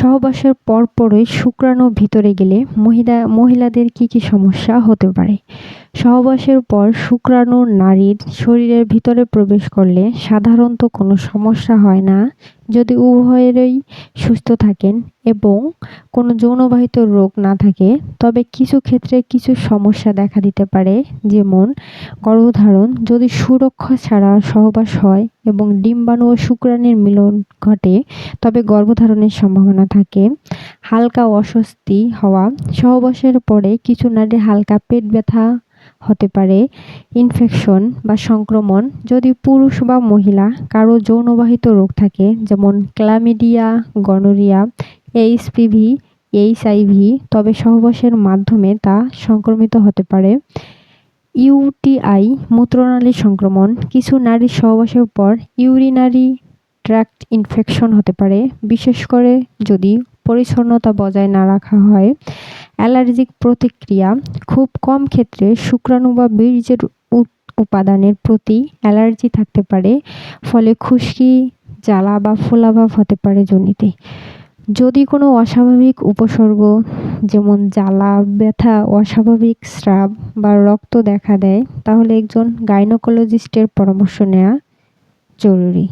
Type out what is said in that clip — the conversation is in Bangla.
সহবাসের পরপরই শুক্রাণু ভিতরে গেলে মহিলা, মহিলাদের কি কি সমস্যা হতে পারে? সহবাসের পর শুক্রাণু নারীর শরীরের ভিতরে প্রবেশ করলে সাধারণত কোনো সমস্যা হয় না? যদি উভয়েরই সুস্থ থাকেন এবং কোনো যৌনবাহিত রোগ না থাকে, তবে কিছু ক্ষেত্রে কিছু সমস্যা দেখা দিতে পারে। যেমন গর্ভধারণ, যদি সুরক্ষা ছাড়া সহবাস হয় এবং ডিম্বাণু ও শুক্রাণুর মিলন ঘটে, তবে গর্ভধারণের সম্ভাবনা থাকে। হালকা অস্বস্তি হওয়া, সহবাসের পরে কিছু নারীর হালকা পেট ব্যথা হতে পারে ইনফেকশন বা সংক্রমণ। যদি পুরুষ বা মহিলা কারও যৌনবাহিত রোগ থাকে, যেমন ক্লামিডিয়া গনোরিয়া এইচপিভি এইচআইভি তবে সহবাসের মাধ্যমে তা সংক্রমিত হতে পারে। ইউটিআই মূত্রনালীর সংক্রমণ, কিছু নারীর সহবাসের পর ইউরিনারি ট্র্যাক্ট ইনফেকশন হতে পারে, বিশেষ করে যদি পরিচ্ছন্নতা বজায় না রাখা হয়। অ্যালার্জিক প্রতিক্রিয়া, খুব কম ক্ষেত্রে শুক্রাণু বা বীর্যের উপাদানের প্রতি অ্যালার্জি থাকতে পারে, ফলে খুশকি জ্বালা বা ফোলাভাব হতে পারে জনিতে। যদি কোনো অস্বাভাবিক উপসর্গ, যেমন জ্বালা, ব্যথা, অস্বাভাবিক স্রাব বা রক্ত দেখা দেয়, তাহলে একজন গাইনোকোলজিস্টের পরামর্শ নেওয়া জরুরি।